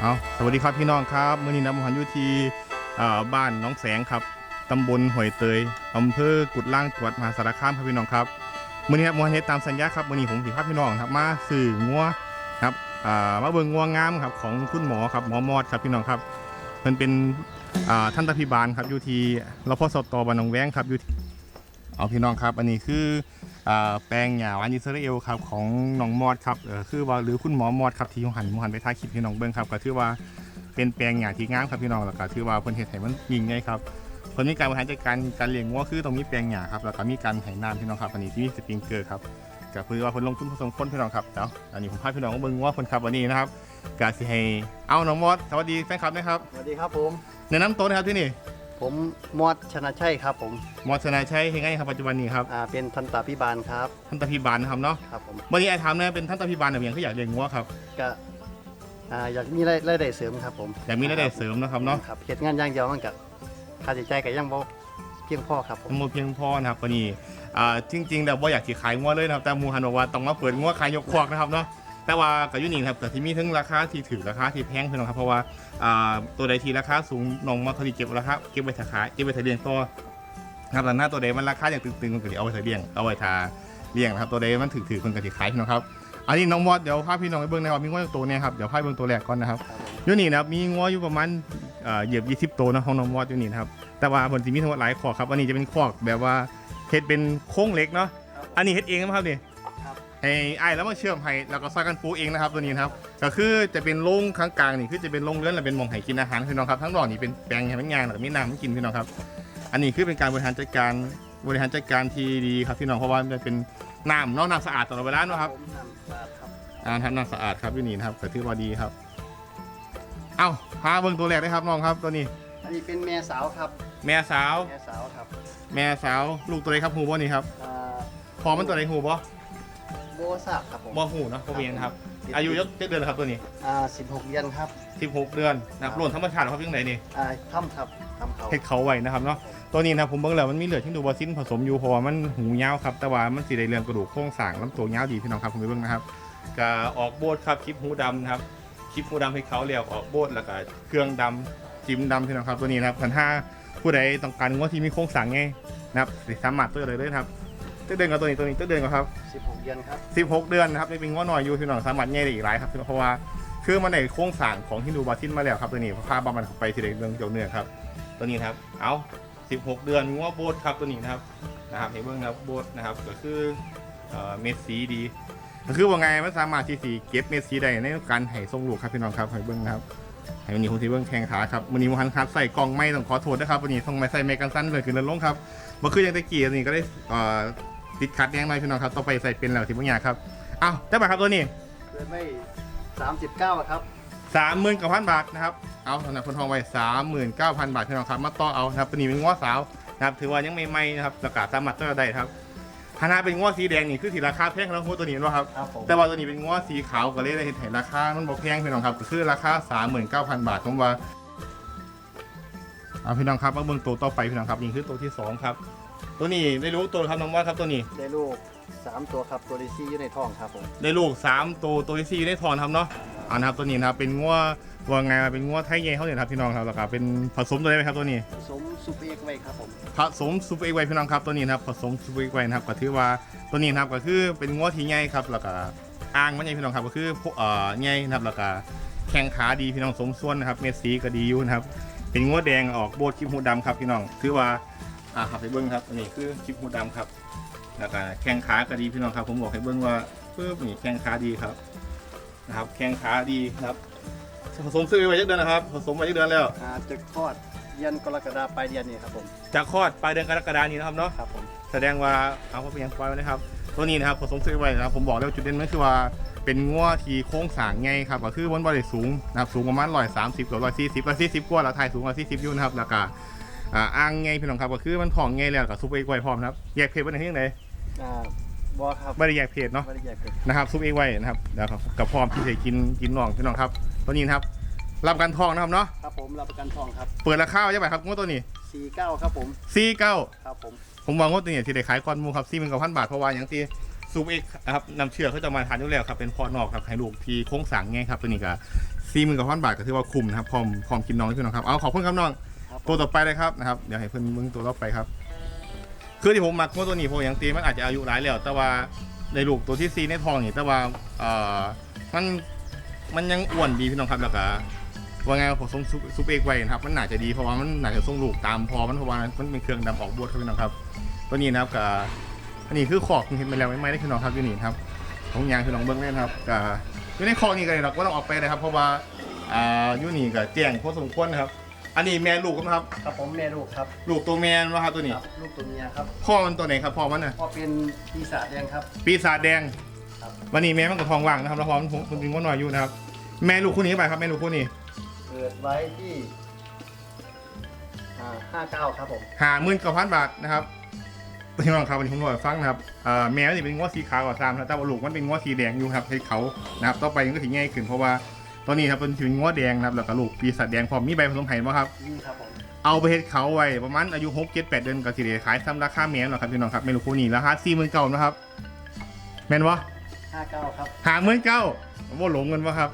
เอาสวัสดีครับพี่น้องครับมื่อนี้นะผมหันอยู่ที่บ้านน้องแสงครับตำบลห้วยเตยอำเภอกุดล่างจังหวัดมหาสารคามครับพี่น้องครับมื่อนี้ครับมวลเฮ็ดตามสัญญาครับมื่อนี้ผมสิพาพี่น้องครับมาสื่องัวครับมาเบิ่งงัวงามครับของคุณหมอครับหมอมอดครับพี่น้องครับเพิ่นเป็นท่านตาพิบาลครับอยู่ที่รพสตบ้านหนองแวงครับอยู่ที่เอาพี่น้องครับ อันนี้คือ แปลงหญ้าหวานอิสราเอลครับของน้องมอดครับเออคือว่าหรือคุณหมอมอดครับที่หันหันไปถ่ายคลิปพี่น้องเบิ่งครับก็ถือว่าเป็นแปลงหญ้าที่งามครับพี่น้องแล้วก็ถือว่าเพิ่นเฮ็ดให้มันยิ่งใหญ่ครับเพิ่นมีการบริหารจัดการการเลี้ยงวัวคือตรงนี้แปลงหญ้าครับแล้วก็มีการให้น้ำพี่น้องครับอันนี้ที่มีสปริงเกอร์ครับก็คือว่าเพิ่นลงทุนพอสมควรพี่น้องครับเดี๋ยวอันนี้ผมพาพี่น้องมาเบิ่งวัวเพิ่นครับวันนี้นะครับก็สิให้เอาน้องมอสสวัสดีแฟนคลับนะครับสวัสดีครับผมแนะนำตัวนะครับที่นี่ ผมมอดชนะชัยครับผมมอสชนะชัยเฮ็ดไงครับปัจจุบันนี้ครับอ่าเป็นทันตาพิบาลครับท่านตาพิบาลนะครับเนาะครับผมวันนี้ไอ้ถามเนี่ยเป็นท่านตาพิบาลเนี่ยเพียงคืออยากเลี้ยงวัวครับก็อ่าอยากมีรายรายได้เสริมครับผมอยากมีรายได้เสริมนะครับเนาะครับเฮ็ดงานอย่างเดียวมันก็ค่าใช้จ่ายก็ยังบ่เพียงพอครับผมทั้งหมดเพียงพอนะครับวันนี้อ่าจริงๆแล้วบ่อยากสิขายงัวเลยนะครับแต่หมูหันบอกว่าต้องมาเปิดงัวขายยกควักนะครับเนาะ แต่ว่ากับยุนี่ครับแต่ที่มีทั้งราคาที่ถือราคาที่แพงพี่น้องครับเพราะว่าอ่าตัวใดที่ราคาสูงน้องมาเขาที่เก็บราคาเก็บไว้ถ้าขายเก็บไว้ถ้าเลี้ยงต่อครับแต่หน้าตัวใดมันราคาอย่างตึงๆมันก็สิเอาไว้ถ้าเลี้ยงเอาไว้ถ้าเลี้ยงนะครับตัวใดมันถือๆคนก็สิขายพี่น้องครับอันนี้น้องมอสเดี๋ยวพาพี่น้องไปเบิ่งนะครับมีงัวอยู่ตัวเนี่ยครับเดี๋ยวพาไปเบิ่งตัวแรกก่อนนะครับยูนี่นะครับมีงัวอยู่ประมาณเอ่อเหยียบ20ตัวนะของน้องมอสอยู่นี่นะครับแต่ว่าผลที่มีทั้งหมดหลายขอกครับอันนี้จะเป็นขอกแบบว่าเฮ็ดเป็นโค้งเล็กเนาะอันนี้เฮ็ดเองนะครับนี่ครับ ให้ไอ้ายแล้วมาเชื่อมให้แล้วก็ซอยกันปูเองนะครับตัวนี้นะครับก็คือจะเป็นโรงข้างกลางนี่คือจะเป็นโรงเรือนและเป็นหมองให้กินอาหารพี่น้องครับทั้งดอกนี่เป็นแปลงให้มันงานแล้วก็มีน้ำให้กินพี่น้องครับ อันนี้คือเป็นการบริหารจัดการบริหารจัดการที่ดีครับพี่น้องเพราะว่ามันเป็นน้ำเนาะน้ำสะอาดตลอดเวลาเนาะครับ ผมน้ำสะอาดครับอ่าทำน้ำสะอาดครับอยู่นี่นะครับก็ถือว่าดีครับ เอ้าพาเบิ่งตัวแรกได้ครับน้องครับตัวนี้ อันนี้เป็นแม่สาวครับ แม่สาว แม่สาวครับแม่สาว ลูกตัวไหนครับหูบ่นี่ครับอ่าพอมันตัวไหนหูบ่โบทราบครับผมบ่หูเนาะบ่เมียนครับ อายุยักเดือนแล้วครับตัวนี้ อ่า16เดือนครับ 16เดือนนะครับรวมธรรมชาติครับยังไงนี่อ่าทำครับทำเขาเฮ็ดเขาไว้นะครับเนาะตัวนี้นะครับผมเบิ่งแล้วมันมีเลือดที่ดูบอซินผสมอยู่เพราะว่ามันหูยาวครับแต่ว่ามันสีได้เรื่องกระดูกโครงสร้างลำตัวยาวดีพี่น้องครับผมไปเบิ่งนะครับก็ออกโบดครับคลิปหูดำนะครับคลิปหูดำให้เขาเรียกออกโบดแล้วก็เครื่องดำจิ้มดำพี่น้องครับตัวนี้นะครับคันถ้าผู้ใดต้องการงัวที่มีโครงสร้างไงนะครับสิสามารถตัวเลยเลยครับ ตัวเดินกับตัวนี้ตัวนี้ตัวเดินกับครับ16 เดือนครับ 16 เดือนนะครับนี่เป็นง้อหน่อยอยู่พี่น้องสามารถแง่ได้อีกหลายครับเพราะว่าคือมันในโครงสร้างของฮินดูบาทินมาแล้วครับตัวนี้พาบามันไปที่ในเรื่องเกี่ยวเนื้อครับตัวนี้ครับเอา16 เดือนง้อโบสครับตัวนี้นะครับนะครับเห็นเบื้องครับโบสนะครับก็คือเม็ดสีดีก็คือว่าไงมันสามารถที่สีเก็บเม็ดสีได้ในการให้ทรงลูกครับพี่น้องครับให้เบื้องนะครับให้วันนี้ผมที่เบื้องแข้งขาครับวันนี้มันคัดใส่กล่องไม่ต้องขอโทษนะครับวันนี้ต้องไม่ใส่เมกันสั้นเลยคือเดินลงครับเมื่อคืนยังตะกี้อันนี้ก็ได้เอ่อ ติดคัดแยังไงพี่น้องครับต่อไปใส่เป็นแล้วที่บางอย่างครับอ้าวได้ป่ะครับตัวนี้เกิดไม่39ครับสามหมื่นเก้าพันบาทนะครับเอาสำหรับคนทองไว้สามหมื่นเก้าพันบาทพี่น้องครับมาต่อเอานะครับตัวนี้เป็นง้อสาวนะครับถือว่ายังไม่ไหม้นะครับประกาศสามารถต่อได้ครับถ้าหน้าเป็นง้อสีแดงนี่คือสีราคาแพงแล้วหัวตัวนี้ว่าครับ ครับผมแต่ว่าตัวนี้เป็นง้อสีขาวก็เลยได้เห็นราคา มันบอกแพงพี่น้องครับก็คือราคาสามหมื่นเก้าพันบาทผมว่าเอาพี่น้องครับมาเบิ่งตัวต่อไปพี่น้องครับนี่คือตัวที่สองครับ ตัวนี้ได้รู้ตัวครับน้องว่าครับตัวนี้ ได้ลูกสามตัวครับตัวที่สี่อยู่ในท้องครับผมได้ลูกสามตัวตัวที่สี่ได้ทอนครับเนาะอ่านะครับตัวนี้นะครับเป็นง้อว่าไงเป็นง้อไทยใหญ่เขาเนี่ยครับพี่น้องครับแล้วก็เป็นผสมตัวได้ไหมครับตัวนี้ ผสมซุปเอกไว้ครับผมผสมซูเปอร์เอ็กไวพี่น้องครับตัวนี้นะครับผสมซูเปอร์เอ็กไวนะครับก็ถือว่าตัวนี้นะครับก็คือเป็นง้อที่ใหญ่ครับแล้วก็อ่างมันใหญ่พี่น้องครับก็คือพวกเอ่อใหญ่นะครับแล้วก็แข้งขาดีพี่น้องสมส่วนนะครับเม็ดสีก็ดีอยู่นะครับเป็นง้อแดงออกโบดคลิปหูดำครับพี่น้องถือว่า อ่าครับไปเบิ้งครับอันนี้คือคลิปหูดำครับแล้วก็แข้งขาก็ดีพี่น้องครับ ผมบอกให้เบิ้งว่าปึ๊บนี่แข้งขาดีครับนะครับ แข้งขาดีนะครับผสมซื้อไว้ยักเดือนนะครับผสมไว้ยักเดือนแล้วอ่าจะคลอดเดือนกรกฎาคมปลายเดือนนี้ครับผมจะคลอดปลายเดือนกรกฎาคมนี้นะครับเนาะครับผมแสดงว่าเอาเขาเพียงปล่อยไว้นะครับ ตัวนี้นะครับผสมซื้อไว้นะครับผมบอกแล้วจุดเด่นมันคือว่าเป็นงัวที่โค้งสร้างไงครับก็คือบนบริสูงนะครับสูงประมาณร้อยสามสิบกับร้อยสี่สิบร้อยสี่สิบกว่าแล้วไทยสูงร้อยสี่สิบอยู่นะครับแล้วก็ อ่าอ่างไงพี่น้องครับก็คือมันผ่องไงแล้วกับซุปเปอร์เอ็กไว้พร้อมนะครับแยกเพจไว้ในที่ไหนอ่าบอครับไม่ได้แยกเพจเนาะไม่ได้แยกเป็นนะครับซุปเปอร์เอ็กไว้นะครับแล้วก็กับพร้อมที่จะกินกินน่องพี่น้องครับตัวนี้นะครับรับการทองนะครับเนาะครับผมรับประกันทองครับเปิดราคาไว้ยังไงครับงวดตัวนี้49ครับผมสี่เก้าครับผมผมวางงวดตัวนี้ที่ได้ขายก้อนหมูครับสี่หมื่นกว่าพันบาทเพราะว่าอย่างที่ซูปเอกครับนำเชื่อเขาจะมาทานอยู่แล้วครับเป็นพ่อนอกครับให้ลูกที่โค้งสังไงครับตัวนี้ก็สี่หมื่นกับพันบาทก็ถือว่าคุ้มนะครับพร้อมพร้อมกินน้องที่น้องครับเอาขอบคุณครับน้องครับ ตัวต่อไปเลยครับนะครับเดี๋ยวให้เพิ่อนมึงตัวต่อไปครับ คือที่ผมมักว่าตัวนี้เพราะอย่างตีมันอาจจะอายุหลายแล้ว แต่ว่าในลูกตัวที่ซีในทองนี่แต่ว่าเอ่อมันมันยังอ้วนดีพี่น้องครับแล้วก็ว่าไงผมส่งซุปเอกไว้นะครับ มันน่าจะดีเพราะว่ามันน่าจะส่งลูกตามพอมันเพราะว่ามันเป็นเครื่องดำออกบวชครับพี่น้องครับตัวนี้นะครับกับอันนี้คือขอกเห็นไปแล้วไม่ไม่ได้พี่น้องครับอยู่นี่ครับของยางคือน้องเบิ้งเล่นครับกับอยู่ในคอกนี่ก็เลยเราก็ต้องออกไปเลยครับ เพราะว่าอ่าอยู่นี่กับแจ้งพอสมควรนะครับ อันนี้แม่ลูกนะครับ ครับผมแม่ลูกครับลูกตัวแม่นะครับตัวนี้ ครับลูกตัวเมียครับพ่อมันตัวไหนครับพ่อมันน่ะ พ่อเป็นปีศาจแดงครับ ปีศาจแดงครับ วันนี้แม่มันกับทองว่างนะครับแล้วพอมันมันเป็นว่าน้อยอยู่นะครับ แม่ลูกคู่นี้ไปครับแม่ลูกคู่นี้เปิดไว้ที่ห้าเก้าครับผมหาหมื่นกว่าพันบาทนะครับพี่น้องครับวันนี้ผมรอฟังนะครับเอ่อแม่มันจะเป็นงวดสีขาวกับซามนะแต่ว่าลูกมันเป็นงวดสีแดงอยู่ครับให้เขานะครับต่อไปมันก็ถึงง่ายขึ้นเพราะว่า ตอนนี้ครับเป็นถึงงวดแดงนะครับแล้วก็ลูกปีศาจแดงพร้อมมีใบผสมไผ่บ่ครับ นี่ครับผม เอาไปเฮ็ดเขาไว้ประมาณอายุ6 7 8เดือนก็สิได้ขายซ้ำราคาแม่นหรอกครับพี่น้องครับแม่ลูกคู่นี้ราคา49,000นะครับแม่นบ่ห้าเก้าครับหาหมื่นเก้าว่าหลงเงินวะครับ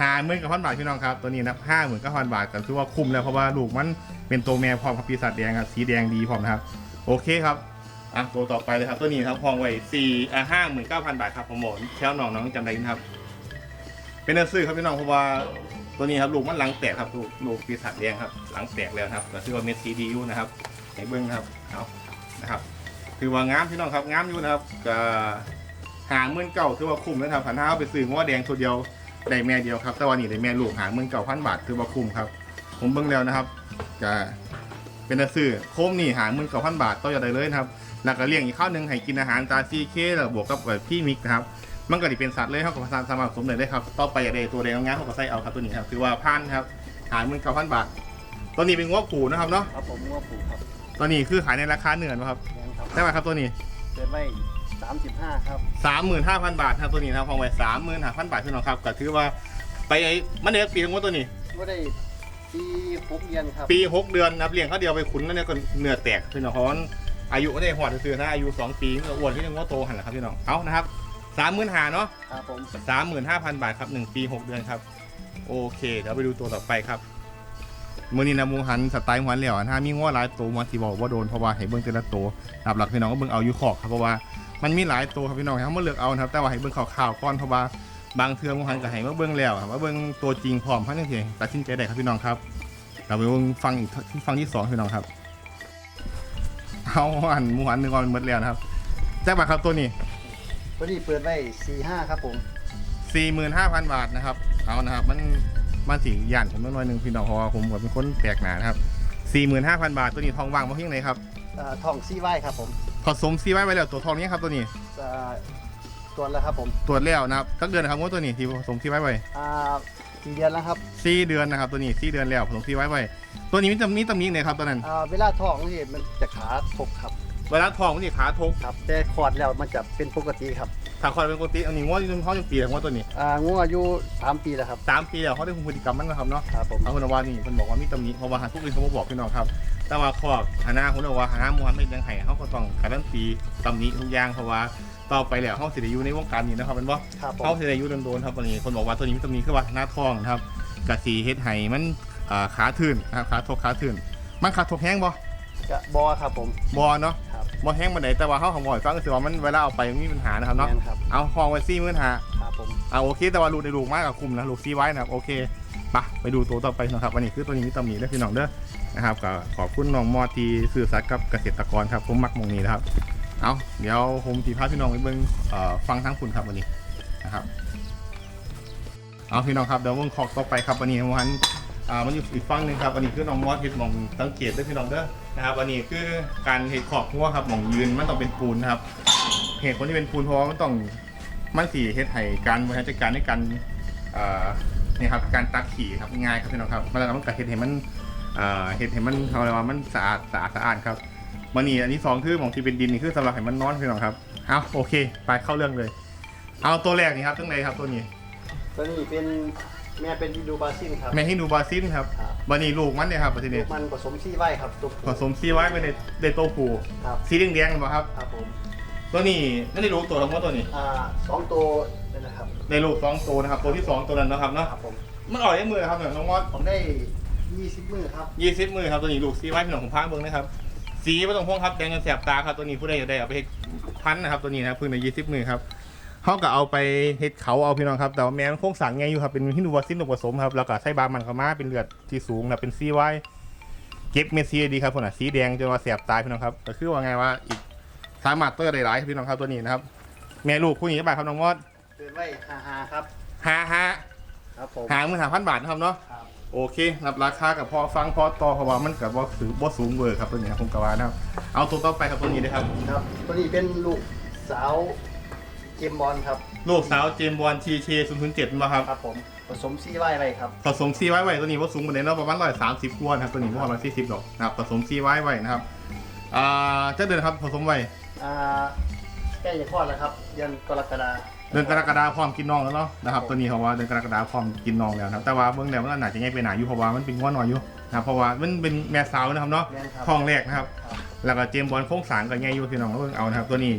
หาหมื่นกับพันบาทพี่น้องครับตัวนี้นะห้าหมื่นเก้าพันบาทก็ถือว่าคุ้มแล้วเพราะว่าลูกมันเป็นตัวแม่พร้อมกับปีศาจแดงครับสีแดงดีพร้อมนะครับโอเคครับอะตัวต่อไปเลยครับตัวนี้ครับพองไว้สี่อะห้าหมื่นเก้าพันบาทครับผมหมดแค่น้องน้องจำได้นะครับ เป็นเนื้อซื้อครับพี่น้องเพราะว่าตัวนี้ครับลูกมันหลังแตกครับลูกลูกปีศาจแดงครับ หลังแตกแล้วครับก็ถือว่าเม็ดซีดีอยู่นะครับไหนเบิ้งครับเอานะครับถือว่างามพี่น้องครับงามอยู่นะครับก็หาเมื่นเก่าคือว่าคุ้มนะครับพันห้าเอาไปซื้อง้อแดงตัวเดียวได้แม่เดียวครับแต่วันนี้ได้แม่ลูกหาเมื่นเก่าพันบาทคือว่าคุ้มครับ ผมเบิ่งแล้วนะครับจะเป็นตาซื้อโคมนี่หาเมื่นเก่าพันบาทต่อยอดได้เลยนะครับแล้วก็เลี้ยงอีกข้าวหนึ่งให้กินอาหารตาซีเคแล้วบวกกับแบบพี่มิกนะครับ มันก็ดิเป็นสัตว์เลยครับกับสารสามารถสมเลยได้ครับต่อไปอยากได้ตัวแดงงามเขาก็ใส่เอาครับตัวนี้ครับคือว่าพันครับหาเมื่นเก่าพันบาทตัวนี้เป็นง้อผูนะครับเนาะครับผมงัวผูครับตัวนี้คือขายในราคาเหนือนครับแดงครับได้ไหมครับตัวนี้เปิดไว้สามสิบห้าครับสามหมื่นห้าพันบาทครับตัวนี้นะครับพองไว้สามหมื่นห้าพันบาทพี่น้องครับก็ถือว่าไปไอ้มันเดือนปีทั้งหมดตัวนี้ก็ได้ปีหกเดือนครับปีหกเดือนนับเลี้ยงเขาเดียวไปขุนแล้วเนี่ยก็เนื้อแตกพี่น้องเพราะว่าอายุก็ได้หอดซื่อๆนะอายุสองปีก็อ้วนที่นึงว่าโตหันแหละครับพี่น้องเอานะครับ สามหมื่นห้าเนาะครับผมสามหมื่นห้าพันบาทครับหนึ่งปีหกเดือนครับ โอเคเดี๋ยวไปดูตัวต่อไปครับมือนี้นะหมูหันสไตล์หมูหันเหลี่ยวถ้ามีง้อหลายตัวมาที่บอกว่าโดนเพราะว่าให้เบิ้งแต่ละตัวนะครับหลักพี่น้องก็เบิ้งเอาอยู่ขอกครับเพราะว่ามันมีหลายตัวครับพี่น้องให้เขามาเลือกเอานะครับแต่ว่าให้เบิ้งข่าวๆก่อนเพราะว่าบางเทือหมูหันก็ให้มาเบิ้งแล้วครับมาเบิ้งตัวจริงพร้อมพันธุ์เทียตัดสินใจได้ครับพี่น้องครับเราไปเบิ้งฟังอีกฟังที่สองพี่น้องครับเอาหันหมูหันหนึ่งวันหมดแล้วนะครับแจ้งบาทครับตัวนี้ ตัวนี้เปิดไว้สี่ห้าครับผม45,000 บาทนะครับเอานะครับ มันมันสีย่านผมน้อยหนึ่งพี่น้องเพราะว่าผมก็เป็นคนแปลกหนานะครับ45,000 บาทตัวนี้ทองว่างมาเพียงไหนครับเอ่อทองซี่ไว้ครับผมผสมซีไว้ไว้แล้วตัวทองนี้ครับตัวนี้เอ่อตัวแล้วครับผมตรวจแล้วนะครับตั้งเดือนนะครับว่าตัวนี้ที่ผสมซีไว้ไว้อ่าสี่เดือนแล้วครับสี่เดือนนะครับตัวนี้สี่เดือนแล้วผสมซีไว้ไว้ตัวนี้มีตำหนี้ตำหนี้ไหนครับตัวนั้นอ่าเวลาท้องนี่มันจะขาทกครับเวลาทองมันจะขาทกครับแต่คลอดแล้วมันจะเป็นปกติครับถ้าคอยเป็นปกติอันนี้ว่าจนเขาจะปีแล้วว่าตัวนี้อ่างัวอายุสามปีแล้วครับสามปีแล้วเขาได้คุมพฤติกรรมมันนะครับเนาะครับผมเอาคุณว่านี่คนบอกว่ามีตำหนิเพราะว่าหาทุกคนเขามาบอกพี่น้องครับ แต่ว่าข้อหาหน้าคุณบอกว่าหาหน้ามูฮันไม่ยังไห้เขาก็ต้องการันตีตำหนิทุกอย่างเพราะว่าต่อไปแล้วเขาสิได้อยู่ในวงการนี้นะครับเป็นว่าครับผมเขาสิได้อยู่โดนๆครับวันนี้คนบอกว่าตัวนี้มีตำหนิคือว่าหน้าทองนะครับกะสีเฮ็ดไห้มันอ่าขาทื่นนะครับขาทกขาทื่นมันขาทกแห้งบ่กะบอครับผมบ่เนาะ ครับบ่แห้งบันไดแต่ว่าเขาของบ่อยฟังก็คือว่ามันเวลาเอาไปมันมีปัญหานะครับเนาะแม่ครับเอาห้องไว้ซี่มื่นหาครับผมอ่าโอเค แต่ว่าลูกในลูกมากกับคุมนะลูกซีไว้นะครับโอเคปะไปดูตัวต่อไปนะครับวันนี้คือตัวนี้มีตำหนิเด้อพี่น้องเด้อนะครับก็ขอบคุณน้องมอดที่สื่อสารกับเกษตรกรครับผมมักหมองนี้นะครับเอาเดี๋ยวผมทีพาพี่น้องไปเบิ่งเอ่อฟังทั้งคุณครับวันนี้นะครับเอาพี่น้องครับเดี๋ยวเบิ่งขอกต่อไปครับวันนี้วันอ่ามันอยู่อีกฟังหนึ่งครับวันนี้คือน้องมอดเห็ดหมองสังเกตเด้วยพี่น้องเด้อ นะครับวันนี้คือการเห็ดขอบหัวครับหมองยืนมันต้องเป็นปูนนะครับเหตุผลที่เป็นปูนเพราะว่ามันต้องมันสีเฮ็ดให้การบริหารจัดการในการเอ่อนี่ครับการตักขี่ครับง่ายครับพี่น้องครับมันแล้วมันก็เฮ็ดให้มันเอ่อเฮ็ดให้มันเขาเรียกว่ามันสะอาดสะอาดสะอาดครับมันนี่อันที่สองคือหมองที่เป็นดินนี่คือสำหรับให้มันนอนพี่น้องครับเอาโอเค ไปเข้าเรื่องเลย เอาตัวแรกนี่ครับตั้งไหนครับตัวนี้ ตัวนี้เป็น แม่เป็นอินโดบราซิลครับ แม่ให้ดูบาซินครับครับ บันนี้ลูกมันเนี่ยครับบันลูนี้กมันผสมซี่ไว้ครับตัวผสมซีไว้ไปในในโตวผูครับสีแดงๆหรือเปล่าครับ ครับผมตัวนี้ไม่ได้รู้ตัวทั้งหมดตัวนี้อ่าสองตัวนี่นะครับในลูกสองตัวนะครับ ตัวที่สองตัวนั้นนะครับเนาะครับผมมันออกได้มือครับเนี่ยน้องมอสผมได้ยี่สิบมือครับยี่สิบมือครับตัวนี้ลูกซีไว้พี่น้องของพาเบิ้งนะครับ สีไม่ต้องพ่วงครับแดงจนแสบตาครับตัวนี้ผู้ใดอยากได้เอาไปเฮ็ดพันธุ์นะครับตัวนี้นะครับเพิ่งในยี่สิบมือครับ เขาก็เอาไปเฮ็ดเขาเอาพี่น้องครับ แต่ว่าแม้มันโครงสั่งไงอยู่ครับ เป็นฮินดูวาซินตัวผสมครับ แล้วก็ใช้บามันเข้ามาเป็นเลือดที่สูงนะเป็นซีไว้เก็บเมดซีดีครับคนน่ะสีแดงจนว่าแสบตาพี่น้องครับ ก็คือว่าไงว่าอีกสามารถเตอร์ได้หลายครับพี่น้องครับตัวนี้นะครับ แม่ลูกคู่นี้จะบาทครับน้องมอดเกินไว้ฮาฮาครับหาหาครับผมหาหมื่นหาพันบาทนะครับเนาะครับโอเครับราคากับพอฟังพอต่อเพราะว่ามันกับว่าถือว่าสูงเวอร์ครับตัวนี้นะผมกว่านะครับเอาตัวต่อไปครับตัวนี้เลยครับครับ ตัวนี้เป็นลูกสาว เจมส์บอลครับ ลูกสาวเจมส์บอลทีเคศูนย์ศูนย์เจ็ดมาครับครับผม ผสมซีไว้ไว้ครับ ผสมซีไว้ไว้ตัวนี้ว่าสูงกว่านี้เนาะประมาณร้อยสามสิบกว่านะครับตัวนี้ว่าร้อยสี่สิบหรอกนะครับผสมซีไว้ไว้นะครับอ่าจะเดือนครับผสมไว้อ่าใกล้จะคลอดแล้วครับ เดือนกรกฎาเดือนกรกฎาคมพร้อมกินน้องแล้วเนาะนะครับตัวนี้เขาว่าเดือนกรกฎาคมพร้อมกินน้องแล้วนะครับแต่ว่าเบื้องแล้วมันอาจจะง่ายไปหนาอยู่เพราะว่ามันเป็นง้อน้อยอยู่นะครับเพราะว่ามันเป็นแม่สาวนะครับเนาะแม่นครับท้องแรกนะครับ ครับแล้วก็เจมส์บอลโค้งสางกับไงอยู่พี่น้องก็เพิ่งเอานะครับตัวนี้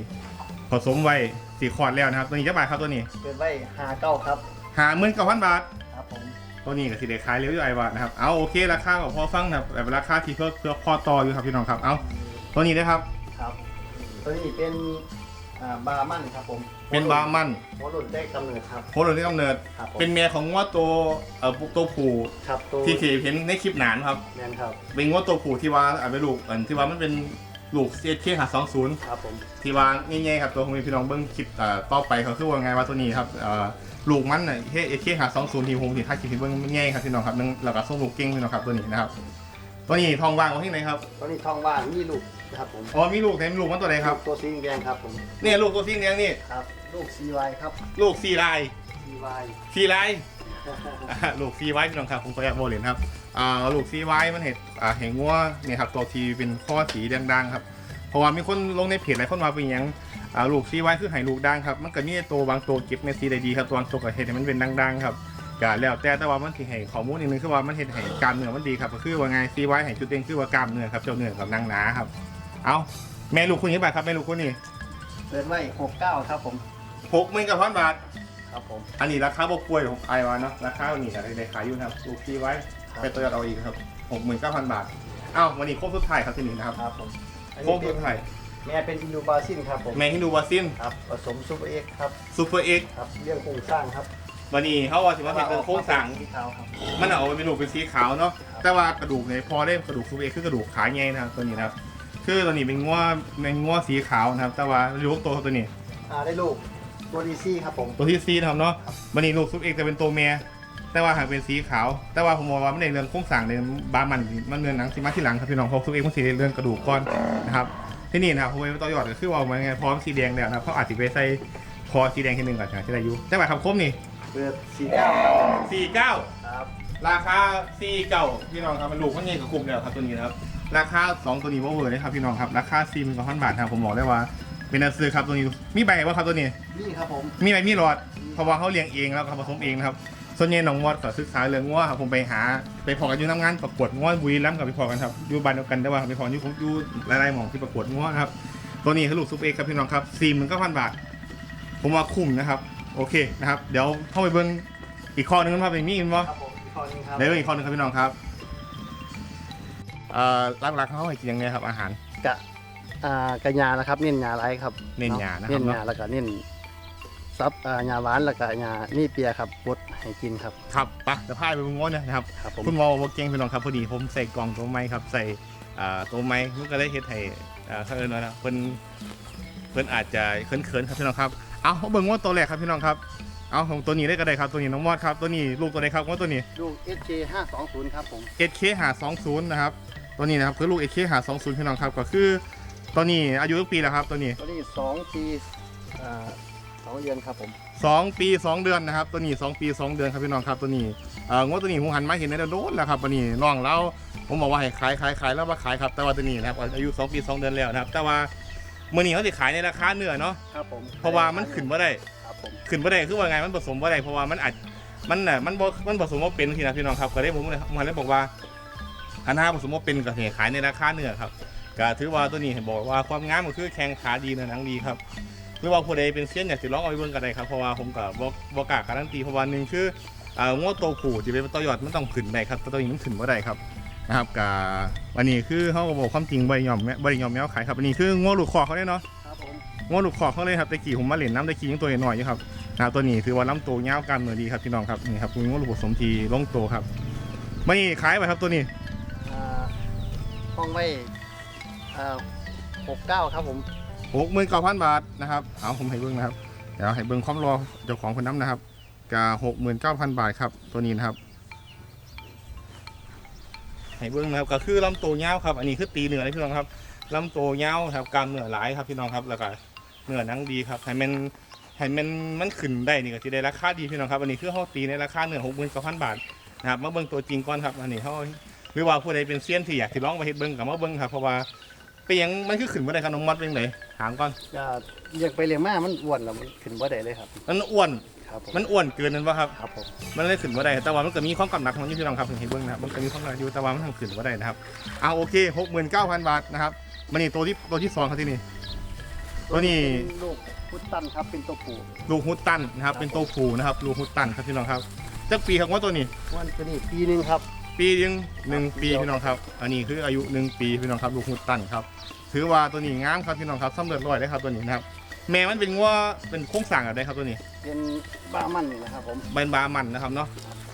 ผสมไว้ สี่ขวดแล้วนะครับ ตัวนี้จะบาทครับตัวนี้เกินไว้ฮาเก้าครับหาหมื่นเก้าพันบาท ครับผมตัวนี้กับสีเด็ขายเร็วอยู่ไอ้บาทนะครับ เอาโอเคราคาก็พอฟังนะครับแต่ราคาที่เพื่อเพื่อพอต่ออยู่ครับพี่น้องครับ เอาตัวนี้นะครับ ครับ ตัวนี้เป็นอ่าบาร์มันครับผมเป็นบาร์มันหัวหล่นได้กำเนิดครับ โคโรนที่กำเนิด ครับผมเป็นเมียของงวดตัวเอ่อตัวผู้ครับตัวที่ที่เห็นในคลิปหนานครับ แมนครับ เป็นงวดตัวผู้ที่ว่าอ่าเป็นลูกอันที่ว่ามันเป็น ลูกเซียเคหาสองศูนย์ครับผม ที่ว่าง่ายๆครับตัวของพี่น้องเบิ้งคลิปเอ่อต่อไปเขาคือว่าไงว่าตัวนี้ครับเอ่อลูกมันน่ะเฮเอเคหาสองศูนย์ทีผมที่ท้ายคลิปที่เบิ้งง่ายครับพี่น้องครับนึงแล้วก็ส่งลูกเก่งพี่น้องครับตัวนี้นะครับตัวนี้ทองว่างไว้ที่ไหนครับตัวนี้ทองว่างมีลูกนะครับผมอ๋อมีลูกแต่มีลูกมันตัวไหนครับตัวสีแดงครับผมเนี่ยลูกตัวสีแดงนี่ครับ ลูก CY ครับ ลูกสีลาย CY สีลายอ่าลูกสีไว้พี่น้องครับผมขออยากบอกเลยนะครับ อ่าลูกสีไว้มันเห็นอ่าเห็นงัวเนี่ยครับตัวทีเป็นข้อสีดังๆครับเพราะว่ามีคนลงในเพจหลายคนมาเป็นหยังอ่าลูกซีไว้คือไห้ลูกดังครับมันก็มีตัวบางตัวเก็บเมซีได้ดีครับตัวบางตัวก็เห็นให้มันเป็นดังๆครับก็แล้วแต่แต่ว่ามันที่ให้ข้อมูลอีกนึงคือว่ามันเห็นให้กล้ามเนื้อมันดีครับก็คือว่าไงซีไว้ให้จุดเด่นคือว่ากล้ามเนื้อครับเจ้าเนื้อกับนางหนาครับเอาแม่ลูกคุณนี้บาทครับแม่ลูกคุณนี่เปิดไว้69ครับผมหกหมื่นกับพันบาทครับผมอันนี้ราคาบกป่วยของไอวานเนาะราคาอันนี้อะไรได้ขายอยู่นะครับลูกซีไว้ครับ ไปตัวเอาอีกครับหกหมื่นเก้าพันบาทเอ้าวันนี้โค้งสุดท้ายครับที่นี่นะครับครับผมอันโค้นี้งเป็สุนดท้ายแม่เป็นอินโดบาซินครับผมแม่ฮินดูวาซินครับผสมซูเปอร์เอ็กครับซูเปอร์เอ็กครับเรื่องโครงสร้างครับวันนี้เขาว่าถือว่าเป็นโค้งสั่ง ที่เท้าครับ มันเอาไปเป็นกเป็นสีขาวเนาะ ครับ แต่ว่ากระดูกในยพอได้กระดูกซูเปอร์เอ็กซ์คือกระดูกขาไงนะครับตัวนี้นะครับ คือตัวนี้เป็นง้อเป็นง้อสีขาวนะครับ แต่ว่าลูกตัวตัวนี้ อ่าได้ลูกตัวดีซี่ครับผม ตัวที่ซีนะครับเนาะวันนี้ลูกซูเปอร์เอ็กซ์จะเป็นตัวเมีย แต่ว่าหากเป็นสีขาว แต่ว่าผมมองว่ามันในเรื่องโครงสร้างในบามันมันเรื่องหนังสีมาที่หลังครับพี่น้องเพราะซูเปอร์เอ็กซ์มันสีเรื่องกระดูกก้อนนะครับที่นี่นะครับผมไปต่อยอดก็คือว่ามันไงพร้อมสีแดงแล้วนะครับเขาอาจจะไปใส่คอสีแดงทีหนึ่งก่อนนะที่ได้อยุแต่ว่าคำคมนี่เปิด49ครับสี่เก้าครับราคาซีเก่าพี่น้องครับมันลูกมันใหญ่กับกลุ่มเดียวครับตัวนี้นะครับราคาสองตัวนี้ว่าเวอร์เลยครับพี่น้องครับราคาซีมันก็พันบาทครับผมบอกได้ว่าเป็นนักซื้อครับตัวนี้มีใบว่าครับตัวนี้นี่ครับผมมีใบมีหลอดเพราะว่าเขาเลี้ยงเองแล้วก็ผสมเองนะครับ ส่วนใหญ่น้องวอดก็ศึกษาเรื่องง้วครับผมไปหาไปพอกันอยู่น้ำงานประกวดง้วบุรีรัมย์กับไปพอกันครับอยู่บ้านเดียวกันแต่ว่าไปพออยู่ผมอยู่หลายๆหม่องที่ประกวดง้วนะครับตัวนี้คือลูกซุปเอกครับพี่น้องครับซีมันก็พันบาท ผมว่าคุ้มนะครับ โอเคนะครับ เดี๋ยวเข้าไปเบิ้งอีกข้อหนึงนะครับเป็นมีมั้ยครับผมอีกข้อนึงครับเดี๋ยวอีกข้อหนึงครับพี่น้องครับเอ่อหลักๆเขาให้กินยังไงครับอาหารกะอ่ากะยานะครับ เน้นยาไรครับเน้นยานะครับเน้นยาแล้วก็เน้น ซับอ่ายาหวานแล้วก็ยานี่เปียครับบดให้กินครับ ครับไปเดี๋ยวพาไปเบิ้งง้อนะครับ ครับผม คุณวอลวอเก่งพี่น้องครับพอดีผมใส่กล่องตัวไม้ครับใส่อ่าตัวไม้มันก็ได้เฮ็ดให้อ่าเขาเอิ้นว่านะเพิ่นเพิ่นอาจจะเขินๆครับพี่น้องครับเอาเบิ่งว่าตัวแรกครับพี่น้องครับเอาของตัวนี้ได้ก็ได้ครับตัวนี้น้องมอดครับตัวนี้ลูกตัวไหนครับว่าตัวนี้ ลูก SJ 520ครับผม SK หา20นะครับตัวนี้นะครับคือลูก SK หา20พี่น้องครับก็คือตัวนี้อายุกี่ปีแล้วครับตัวนี้ ตัวนี้2ปีอ่า สองเดือนครับผม2ปี2เดือนนะครับ ตัวนี้2ปี2เดือนครับพี่น้องครับตัวนี้เอ่องวดตัวนี้ผมหันมาเห็นในโดนแล้วครับตัวนี้น้องเราผมบอกว่าให้ขายขายขายแล้วมาขายครับแต่ว่าตัวนี้นะครับอายุ2ปี2เดือนแล้วนะครับ แต่ว่ามื่อนี้เขาจะขายในราคาเนื้อเนาะครับผมเพราะว่ามันขึ้นมาได้ครับผมขึ้นมาได้คือว่าไงมันผสมมาได้เพราะว่ามันอาจมันน่ะมันบ่มันผสมมาเป็นทีนะพี่น้องครับก็ได้ผมเลยผมเลยบอกว่าหันหน้าผสมมาเป็นกับเหขายในราคาเนื้อครับก็ถือว่าตัวนี้เห็นบอกว่าความงามก็คือแข้งขาดีเนื้อหนังดีครับห รือว่าผู้ใดเป็นเซียนอยากสิลองเอาไปเบิ่งกันได้ครับเพราะว่าผมก็บ่บ่กล้าการันตีเพราะว่าหนึงคือเอ่องัวโตผู้ที่เป็นตัวยอดมันต้องขึ้นได้ครับแต่ตัวนี้มันขึ้นบ่ได้ครับนะครับก็อันนี้คือเฮาก็บอกความจริงบ่ได้ยอมแม่บ่ได้ยอมแมวขายครับอันนี้คืองัวลูกคอกเขาเนี่ยเนาะ ครับผมงัวลูกคอกเขาเลยครับตะกี้ผมมาเล่นน้ำตะกี้ยังตัวน้อยอยู่ครับนะครับตัวนี้ถือว่าลำตัวยาวกันเมือดีครับพี่น้องครับนี่ครับเป็นงัวลูกผสมทีลงโตครับไม่ขายไปครับตัวนี้อ่าห้องไว้อ่าหกเก้าครับผม หกหมื่นเก้าพันบาทนะครับเอาผมให้เบิ้งนะครับเดี๋ยวให้เบิ้งความรอเจ้าของคนน้ำนะครับกาหกหมื่นเก้าพันบาทครับตัวนี้นะครับให้เบิ้งนะครับก็คือลำตัวยาวครับอันนี้คือตีเหนือเลยพี่น้องครับลำตัวยาวครับกล้ามเนื้อหลายครับพี่น้องครับแล้วก็เนื้อหนังดีครับให้มันให้มันมันขึ้นได้นี่ก็จะได้ราคาดีพี่น้องครับอันนี้คือเขาตีในราคาเนื้อหกหมื่นเก้าพันบาทนะครับมาเบิ้งตัวจริงก่อนครับอันนี้เขาหรือว่าผู้ใดเป็นเซียนที่อยากที่ร้องไปเฮ็ดเบิ้งกับมาเบิ้งครับเพราะว่า เปียงมันคือขึ้นมาได้ครับน้องมอดเป็นไงถามก่อนจะเรียกไปเรียกมามันอ้วนแล้วมันขึ้นบ่ได้เลยครับ มันอ้วนครับผมมันอ้วนเกินนั่นวะครับ ครับผมมันมันเลยขึ้นว่าได้แต่ว่ามันก็มีความกำหนักของมันอยู่พี่น้องครับถึงเห็นเบิ้งนะครับมันก็มีความกำหนักอยู่แต่ว่ามันทำขึ้นว่าได้นะครับเอาโอเคหกหมื่นเก้าพันบาทนะครับมันนี่ตัวที่ตัวที่สองครับที่นี่ ตัวนี้ เป็นลูกพุตตันครับเป็นตัวผู้ลูกฮุตตันนะครับเป็นตัวผูนะครับลูกฮุตตันครับพี่น้องครับจักปีครับว่าตัวนี้วันตัวนี้ปีหนึงครับ ปียังหนึ่งปีพี่น้องครับ อันนี้คืออายุหนึ่งปีพี่น้องครับลูกฮุตตันครับ ถือว่าตัวนี้งามครับพี่น้องครับสำเร็จร้อยได้ครับตัวนี้นะครับ แม่มันเป็นงัวเป็นโครงสร้างอะไรครับตัวนี้ เป็นบ้ามันนะครับผมเป็นบามันนะครับเนาะ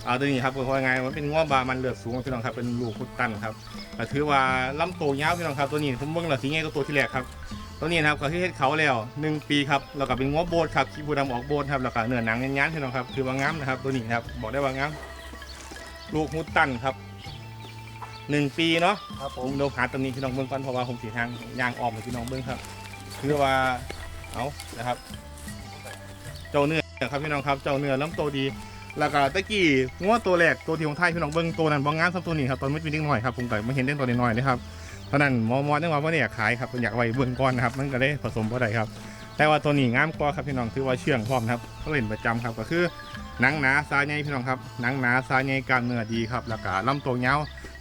เอาตัวนี้ครับเป็นว่าไงมันเป็นง้อบามันเลือดสูงพี่น้องครับเป็นลูกคุดตันครับก็ถือว่าลำโตวยาวพี่น้องครับตัวนี้ผมเบิ่งแล้วสีไงก็ตัวที่แรกครับตัวนี้นะครับก็ที่เฮ็ดเขาแล้วหนึ่งปีครับแล้วก็เป็นง้อโบดครับขี้บูดำออกโบดครับแล้วก็เนื้อหนังยันๆพี่น้องครับถือว่างามนะครับตัวนี้นะครับบอกได้ว่างาม ลูกมุดตันครับหนึ่งปีเนาะครับผผมมโดหาตัวนี้พี่น้องเบิ่งก่อนเพราะว่าผมสีทางยางออมให้พี่น้องเบิ่งครับคือว่าเอานะครับ เจ้าเนื้อครับพี่น้องครับเจ้าเนื้อลำโตวดีแล้วก็ตะกี้งัวตัวแรกตัวที่ผมไทยพี่น้องเบิ่งตัวนั้นบ่งามสักตัวนี้ครับตอนมันเป็นเล็กน้อยครับผมก็ไม่เห็นเล่นตัวน้อยๆเลยครับเพราะนั้นหมอมอนึกว่าบ่ได้อยากขายครับอยากไว้เบิ่งก่อนนะครับมันก็ได้ผสมบ่ได้ครับ แต่ว่าตัวนี้งามกว่าครับพี่น้องถือว่าเชื่องพร้อมนะครับก็เล่นประจำครับก็คือ หนังหนาซาใหญ่พี่น้องครับหนังหนาซาใหญ่กล้ามเนื้อดีครับแล้วก็ลำตัวยาว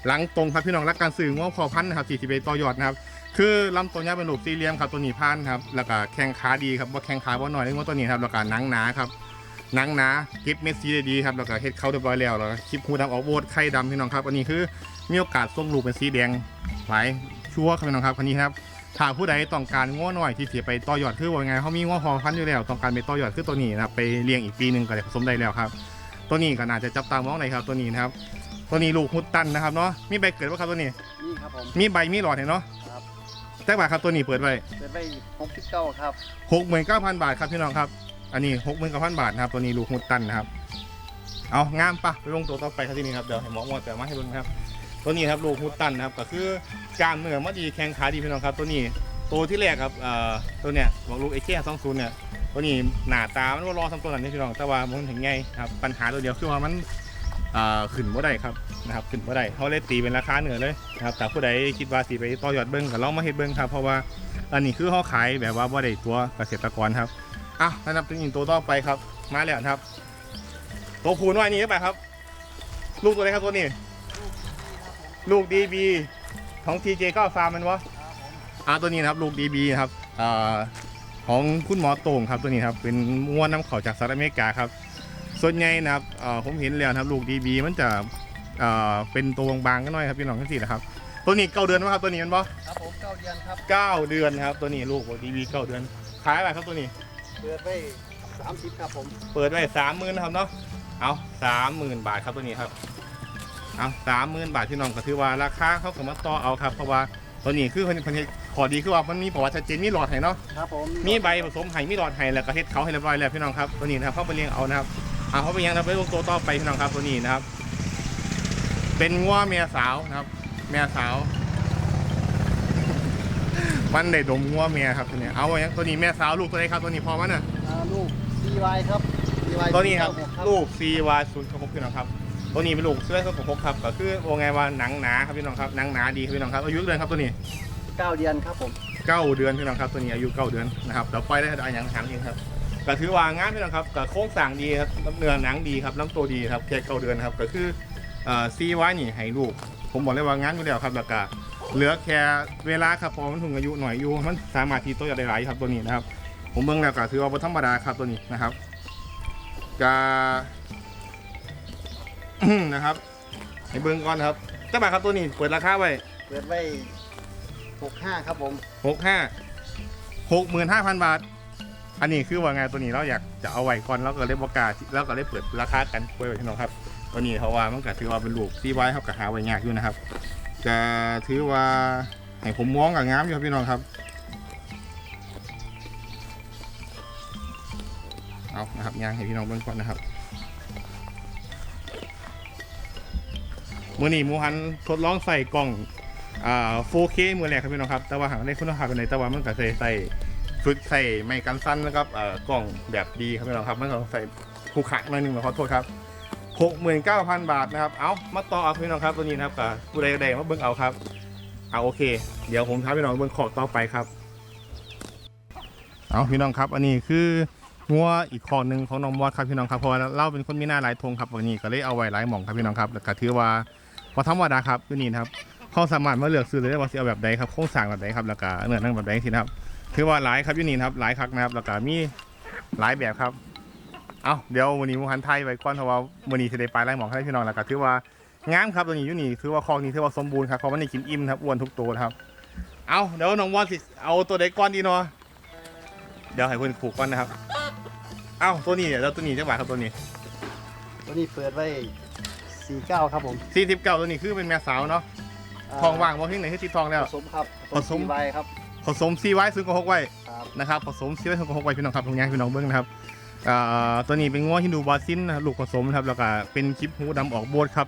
หลังตรงครับพี่น้องรักการสื่องัวพอพันธ์นะครับสี่สิบเอ็ดต่อยอดนะครับคือลำตัวยาวเป็นรูปสี่เหลี่ยมครับตัวนี้พานครับแล้วก็แข้งขาดีครับว่าแข้งขาว่าหน้อยเลยว่าตัวนี้ครับแล้วก็หนังหนาครับหนังหนาเก็บเม็ดสีได้ดีครับแล้วก็เฮ็ดเขาเรียบร้อยแล้วแล้วก็คลิปหูดำออกโบดไข่ดำพี่น้องครับอันนี้คือมีโอกาสส่งลูกเป็นสีแดงหลายชั่วครับพี่น้องครับอันนี้ครับ ถ้าผู้ใดต้องการง้อหน่อยที่เสียไปต่อยอดคือว่าไงเขามีง้อพอพันธุ์อยู่แล้วต้องการไปต่อยอดคือตัวนี้นะครับไปเลี้ยงอีกปีหนึ่งก็ได้ผสมได้แล้วครับ ตัวนี้ก็น่าจะจับตามองเลยครับตัวนี้นะครับ ตัวนี้ลูกฮุตตันนะครับเนาะมีใบเกิดว่าครับตัวนี้ นี่ครับผมมีใบมีหลอดเห็นเนาะครับแจ้งบาทครับตัวนี้เปิดไว้เปิดไว้หกสิบเก้าครับหกหมื่นเก้าพันบาทครับพี่น้องครับ อันนี้หกหมื่นเก้าพันบาทนะครับตัวนี้ลูกฮุตตันนะครับเอางามปะไปลงตัวต่อไปครับที่นี่ครับเดี๋ยวให้หมอมอแต่มาให้ดูนะครับ ตัวนี้ครับลูกฮุตตันนะครับก็คือกล้ามเนื้อมาดีแข้งขาดีพี่น้องครับ ตัวนี้ตัวที่แรกครับเอ่อตัวเนี้ยบอกลูกไอ้แค่สองศูนย์เนี่ยตัวนี้หนาตามันว่ารอทำตัวนั้นนี่พี่น้องแต่ว่ามันถึงไงครับปัญหาตัวเดียวคือว่ามันอ่อขึ้นบ่ได้ครับนะครับขึ้นบ่ได้เขาเลยตีเป็นราคาเหนือเลยนะครับแต่ผู้ใดคิดว่าสิไปต่อยอดเบิ้งก็ลองมาเฮ็ดเบิ้งครับเพราะว่าอันนี้คือเขาขายแบบว่าบ่ได้ตัวเกษตรกรครับอะนะครับถึงอีกตัวต่อไปครับมาแล้วครับ ตัวผูน้อยนี้ไปครับ ลูกตัวไหนครับตัวนี้ ลูกดีบีของ TJ 9ฟาร์มมันวะอ่าตัวนี้นะครับลูกดีบีครับอ่าของคุณหมอโต่งครับตัวนี้ครับเป็นม้วนน้ำเขาจากสหรัฐอเมริกาครับ ส่วนใหญ่นะครับเอ่อผมเห็นแล้วนะครับลูกดีบีมันจะเอ่อเป็นตัวบางๆกันหน่อยครับพี่น้องทั้งสี่นะครับ ตัวนี้เก้าเดือนวะครับตัวนี้มันปะครับผมเก้าเดือนครับเก้าเดือนนะครับตัวนี้ลูกดีวีเก้าเดือนขายอะไรครับตัวนี้เปิดไว้สามสิบครับผม เปิดไว้สามหมื่นนะครับเนาะเอาสามหมื่นบาทครับตัวนี้ครับ เอาสามหมื่นบาทที่น้องก็ถือว่าราคาเขาสามารถต่อเอาครับ เพราะว่าตัวนี้คือคนคนขอดีคือว่ามันมีประวัติชัดเจนมีหลอดไห้เนาะครับผมมีใบผสมไห้มีหลอดไห้แล้วก็เฮ็ดเขาให้เรียบร้อยแล้วพี่น้องครับตัวนี้นะครับเข้าไปเลี้ยงเอานะครับเอาเขาไปยังนะไปลงตัวต่อไปพี่น้องครับตัวนี้นะครับ เป็นงัวเมียสาวนะครับเมียสาว มันได้ดมงัวเมียครับตัวนี้เอาไว้ยังตัวนี้แม่สาวลูกตัวไหนครับตัวนี้พอมันน่ะอ่าลูก CY ครับ CY ตัวนี้ครับครับลูก CY 0 6พี่น้องครับ ตัวนี้เป็นลูกเสื้อ0 6ครับ ก็คือว่าไงว่าหนังหนาครับพี่น้องครับหนังหนาดีครับพี่น้องครับอายุเดือนครับตัวนี้เก้าเดือนครับผม9เดือนพี่น้องครับตัวนี้อายุ9เดือนนะครับเดี๋ยวปล่อยได้ได้อย่างหันเองครับก็ถือว่างานพี่น้องครับก็โค้งสั่งดีครับเนื้อหนังดีครับลำตัวดีครับแค่9เดือนครับก็คือเอ่อ CY นี่ให้ลูก ผมบอกเลยว่างานอยู่แล้วครับแล้วก็เหลือแค่เวลาครับเพอมันถึงอายุหน่อยอยู่มันสามารถที่ตัวจะได้หลายครับตัวนี้นะครับผมเบิ่งแล้วก็ถือว่าบ่ธรรมดาครับตัวนี้นะครับกา นะครับให้เบิ่งก่อนนะครับเจ้าบ่าวครับตัวนี้เปิดราคาไว้เปิดไว้หกห้าครับผมหกห้าหกหมื่นห้าพันบาท อันนี้คือว่าไงตัวนี้เราอยากจะเอาไว้ก่อนแล้วก็เลยบอกล้าแล้วก็เลยเปิดราคากันคุยไว้ที่น้องครับตัวนี้เขาว่ามันก็ถือว่าเป็นลูกที่ไว้เขาก็หาไว้ยากอยู่นะครับจะถือว่าให้ผมมองกับงามอยู่ครับพี่น้องครับเอานะครับยางให้พี่น้องเบิ่งก่อนนะครับ มื่อนี้หมูหันทดลองใส่กล่องอ่า 4K มือแรกครับพี่น้องครับ แต่ว่าหางได้คุณภาพเป็นไงแต่ว่ามันก็ใส่ใส่ชุดใส่ไม่กันสั้นนะครับอ่อกล่องแบบดีครับพี่น้องครับมันก็ใส่ผูกขาหน่อยหนึงขอโทษครับ69,000 บาทนะครับ เอามาต่อเอาพี่น้องครับตัวนี้นะครับกับผู้ใดใดมาเบิ่งเอาครับเอาโอเค เดี๋ยวผมท้าพี่น้องเบิ่งขอบต่อไปครับ เอาพี่น้องครับ อันนี้คืองัวอีกข้อหนึ่งของน้องมอดครับพี่น้องครับเพราะว่าเราเป็นคนมีหน้าหลายทงครับวันนี้ก็เลยเอาไว้หลายหม่องครับพี่น้องครับแล้วก็ถือว่า พอธรรมดาครับตัวนี้นะครับเขาสามารถมาเลือกซื้อเลยได้ว่าสิเอาแบบใดครับโครงสร้างแบบใดครับแล้วก็เนื้อหนังแบบใดสินะครับถือว่าหลายครับยูนี่นครับหลายคักนะครับแล้วก็มีหลายแบบครับเอาเดี๋ยววันนี้มูฮันไทยไว้ก่อนเพราะว่าวันนี้จะได้ไปไล่หมองให้พี่น้องแล้วก็ถือว่างามครับตัวนี้ยูนี่ถือว่าคลองนี้ถือว่าสมบูรณ์ครับเพราะมันได้กินอิ่มครับอ้วนทุกตัวนะครับเอาเดี๋ยวน้องวอนสิเอาตัวใดก่อนดีเนาะเดี๋ยวให้คนผูกก่อนนะครับ เอาตัวนี้แล้วตัวนี้จะบาทครับตัวนี้ ตัวนี้เปิดไว้ สี่เก้าครับผม49ตัวนี้คือเป็นแม่สาวเนาะทองว่างบ่ที่ไหนที่ติดทองแล้วผสมครับผสมใบครับผสมซีไว้ซึ่งก็หกไว้ครับนะครับผสมซีไว้ซึ่งก็หกไว้พี่น้องครับตรงนี้ให้พี่น้องเบิ้งนะครับอ่าตัวนี้เป็นง้อฮินดูบาซินนะครับลูกผสมนะครับแล้วก็เป็นคลิปหูดำออกโบดครับ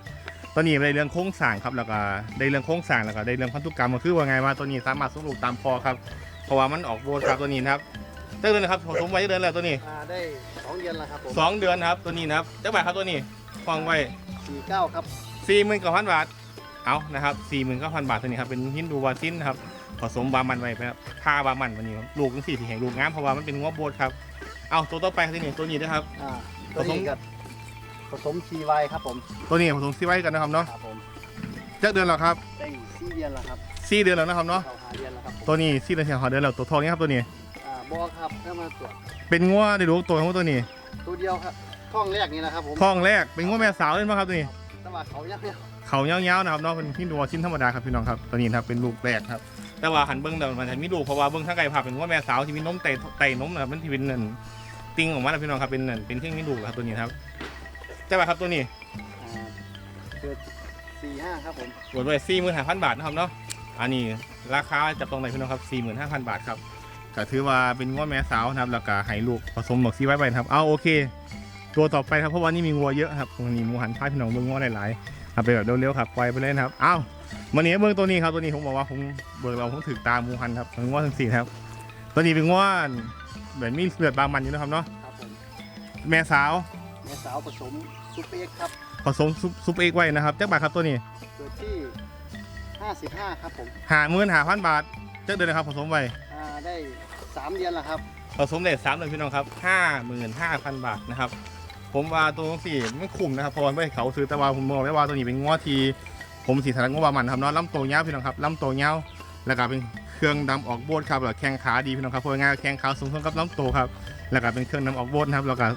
ตัวนี้ได้เรื่องโค้งสร้างครับแล้วก็ได้เรื่องโค้งสร้างแล้วก็ได้เรื่องพันธุกรรมก็คือว่าไงว่าตัวนี้สามารถส่งลูกตามคอครับเพราะว่ามันออกโบดครับตัวนี้นะครับเดือนนะครับผสมไว้เดือนแล้วตัวนี้อ่าได้สองเดือนแล้วครับผมสองเดือนนะครับตัวนี้นะครับเจ้าบ่าวครับตัวนี้ฟองไว้ สี่เก้าครับสี่หมื่นเก้าพันบาท เอานะครับสี่หมื่นเก้าพันบาทตัวนี้ครับ เป็นฮินดูวาซินนะครับ ผสมบามันไว้นะครับค่าบามันวันนี้ครับ ลูกทั้งสี่ที่แห่งลูกงามเพราะว่ามันเป็นงัวโบดครับ เอาตัวต่อไปครับที่นี่ตัวนี้นะครับ อ่าตัวนี้กับผสมชีไวครับผมตัวนี้ผสมซีไว้กันนะครับเนาะครับผมเจ็ดเดือนแล้วครับได้สี่เดือนแล้วครับสี่เดือนแล้วนะครับเนาะ เข้าหาเดือนแล้วครับผมตัวนี้สี่เดือนเสียหอเดือนแล้วตัวทองนี่ครับตัวนี้ อ่าบอกครับถ้ามาตรวจเป็นงัวได้รู้ตัวของตัวนี้ ตัวเดียวครับ ท้องแรกนี่แหละครับผมทองแรกเป็นงัวแม่สาวเลยมั้งครับตัวนี้ แต่ว่าเขายักเนี่ยเขาเงี้ยวๆนะครับเนาะเป็นฮินดูวาซินธรรมดาครับพี่น้องครับตัวนี้นะครับเป็นลูกแรกครับ แต่ว่าหันเบิ้งเดี๋ยวมันจะมีลูกเพราะว่าเบิ้งทางไกลภาพเป็นงัวแม่สาวที่มีนมไตไตนมนะครับมันที่เป็นนั่นติงออกมาแล้วพี่น้องครับเป็นนั่นเป็นเครื่องมีลูกครับตัวนี้ครับเจ้าบ่าวครับตัวนี้อ่าเกิดสี่ห้าครับผมกดไว้สี่หมื่นห้าพันบาทนะครับเนาะอันนี้ราคาจับตรงไหนพี่น้องครับสี่หมื่นห้าพันบาทครับก็ถือว่าเป็นง้อแม่สาวนะครับแล้วก็ให้ลูกผสมหมกซีไว้ไปนะครับเอาโอเค ตัวต่อไปครับเพราะว่านี่มีงัวเยอะครับตรงนี้หมูหันพาพี่น้องเบิ้งง้อหลายๆเอาไปแบบเร็วๆครับปล่อยไปเลยนะครับเอาวันนี้เบิ้งตัวนี้ครับตัวนี้ผมบอกว่าผมเบิกเราผมถือตามหมูหันครับง้อทั้งสี่ครับ ตัวนี้เป็นง้อเหมือนมีเลือดบางมันอยู่นะครับเนาะครับผมแม่สาวแม่สาวผสมซุปเปอร์เอ็กซ์ครับผสมซุปซุปเอกไว้นะครับจักบาทครับตัวนี้เกิดที่ห้าสิบห้าครับผมหาหมื่นหาพันบาทจักเดือนนะครับผสมไว้อ่าได้สามเดือนแล้วครับผสมเด็จสามเดือนพี่น้องครับห้าหมื่นห้าพันบาทนะครับ ผมว่าตัวสี่ไม่คุ้มนะครับเพราะว่าไม่เขาซื้อแต่ว่าผมบอกได้ว่าตัวนี้เป็นง้อทีผมสีทางง้อวามันครับเนาะลำโตวยาวพี่น้องครับลำโตวยาวแล้วก็เป็นเครื่องดำออกโบดครับแล้วแข้งขาดีพี่น้องครับเพราะง่ายแข้งขาสูงเท่ากับลำโตครับแล้วก็เป็นเครื่องดำออกโบดนะครับแล้วก็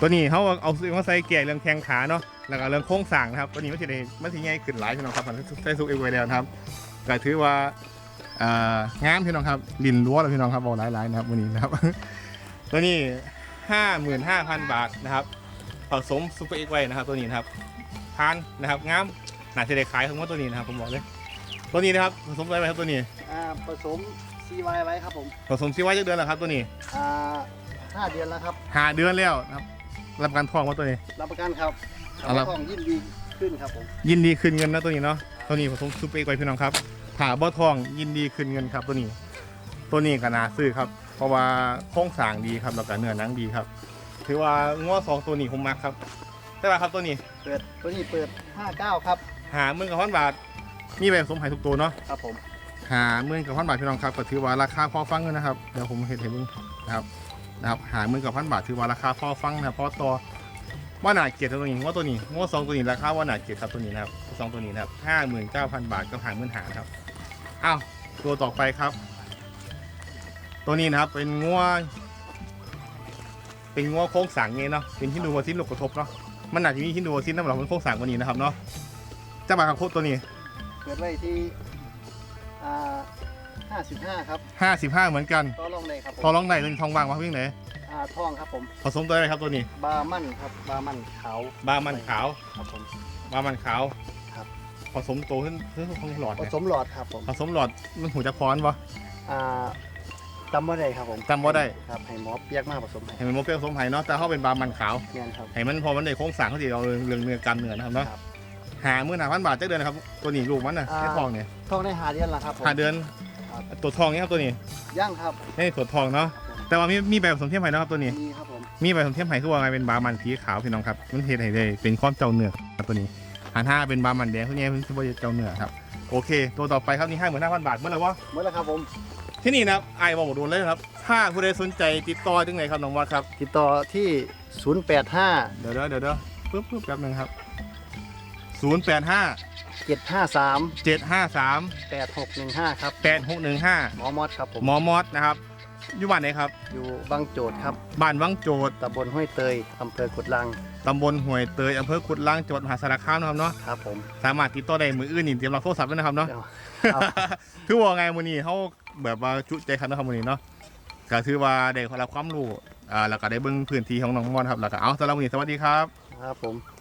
ตัวนี้เขาเอาซื้อมาใส่แก่เรื่องแข้งขาเนาะแล้วก็เรื่องโค้งสร้างนะครับตัวนี้มันจะได้มันจะง่ายขึ้นหลายพี่น้องครับใส่ซุกเอวไว้แล้วครับก็ถือว่าเอ่องามพี่น้องครับลินรั้วแล้วพี่น้องครับบอกหลายๆนะครับวันนี้นะครับตัวนี้ห้าหมื่นห้าพันบาทนะครับ สมซูเปอร์เอ็กไว้นะครับตัวนี้นะครับทานนะครับงามน่าจะได้ขายทั้งหมดตัวนี้นะครับผมบอกเลยตัวนี้นะครับผสมอะไรไว้ครับตัวนี้อ่าผสมซีไวไว้ครับผมผสมซีไว้จักเดือนแล้วครับตัวนี้อ่าห้าเดือนแล้วครับหาเดือนแล้วนะครับรับประกันทองว่าตัวนี้ รับประกันครับเอาละ ทองยิ่งดีขึ้นครับผมยินดีคืนเงินนะตัวนี้เนาะตัวนี้ผสมซูเปอร์เอ็กไว้พี่น้องครับผ่าบ่อทองยินดีคืนเงินครับตัวนี้ ตัวนี้ก็น่าซื้อครับ เพราะว่าโครงสร้างดีครับแล้วก็เนื้อหนังดีครับ ถือว่าง้อสองตัวนี้ผมมักครับแต่ว่าครับตัวนี้เปิดตัวนี้เปิดห้าเก้าครับ หาหมื่นกับพันบาทมีแบบสมหายทุกตัวเนาะครับผม หาหมื่นกับพันบาทพี่น้องครับก็ถือว่าราคาพอฟังเงินนะครับเดี๋ยวผมเห็นเห็นมึงนะครับนะครับหาหมื่นกับพันบาทถือว่าราคาพอฟังนะครับเพราะตัวว่าหนาเกียรติตัวนี้งวตัวนี้งวสองตัวนี้ราคาว่าหนาเกียรติครับตัวนี้นะครับสองตัวนี้นะครับห้าหมื่นเก้าพันบาทก็หาหมื่นหาครับอ้าวตัวต่อไปครับ ตัวนี้นะครับเป็นงัว เป็นงัวโค้งสางเงี้ยเนาะเป็นฮินดูวอซินลูกกระทบเนาะมันอาจจะมีฮินดูวอซินนะเราเป็นโค้งสางกว่านี้นะครับเนาะเจ้าบ่าวครับโคตรตัวนี้เกิดไว้ที่อ่าห้าสิบห้าครับ55เหมือนกันต่อรองเลยครับผมพอร้องไหนตัวนี้ทองว่างมาวิ่งไหนอ่าทองครับผม ผสมตัวอะไรครับตัวนี้ บามั่นครับ บามั่นขาวบามันขาวครับผม บามันขาวครับ ผสมโตขึ้นขึ้นของหลอดผเนี่ยสมหลอดครับผม ผสมหลอดมันหูจะพร้อนปะอ่า จำว่าได้ครับผมจำบ่ได้ ครับให้หมอเปียกมากผสมให้ให้มันโมเปรี้ยวผสมไห่เนาะแต่เขาเป็นบามันขาวเนียนครับ ให้มันพอมันได้โค้งสางเขาสิเราเรื่องเนื้อกันเนื้อนะครับเนาะครับหามื่อหนาพันบาทเจ้าเดือนนะครับตัวนี้ลูกมันน่ะอ่าให้ทองเนี่ยทองได้หาเดือนละครับผม หาเดือนครับ ตัวทองนี่ครับตัวนี้ย่างครับนี่ตัวทองเนาะแต่ว่ามีมีแบบผสมเทียมไห่นะครับตัวนี้ มีครับผมมีแบบผสมเทียมไห่คือว่าไงเป็นบามันสีขาวพี่น้องครับมันเห็ดให้ได้เป็นความเจ้าเนื้อครับตัวนี้หันห้าเป็นบามันแดงพวกนี้มันคือว่าเจ้าเนื้อครับโอเค ตัวต่อไปครับนี่ห้าหมื่นห้าพันบาทเมื่อไหร่วะเมื่อแล้วครับผม ที่นี่นะครับไอ้บอกโดนเลยนะครับ ถ้าผู้ใดสนใจติดต่อจังไหนครับน้องวัดครับ ติดต่อที่ 085 เดี๋ยวเดี๋ยวเดี๋ยวเดี๋ยวปึ๊บปึ๊บแป๊บหนึงครับศูนย์แปดห้า753เจ็ดห้าสาม8615 ครับแปดหกหนึ่งห้าหมอมอดครับผม หมอมอสนะครับอยู่บ้านไหนครับ อยู่บางโจทย์ครับบ้านวังโจดตำบลห้วยเตยอำเภอกุดลังตำบลห้วยเตยอำเภอกุดล่างจังหวัดมหาสารคามนะครับเนาะ ครับผม สามารถติดต่อได้มืออื่นนี่เตรียมรับโทรศัพท์ด้วยนะครับเนาะเดี๋ยวครับคือว่าไงมือนี้เขา แบบว่าจุใจครับนะครับวันนี้เนาะก็ถือว่าได้รับความรู้อ่าแล้วก็ได้เบิ่งพื้นที่ของน้องมอนครับแล้วก็เอาสำหรับวันนี้สวัสดีครับ ครับผม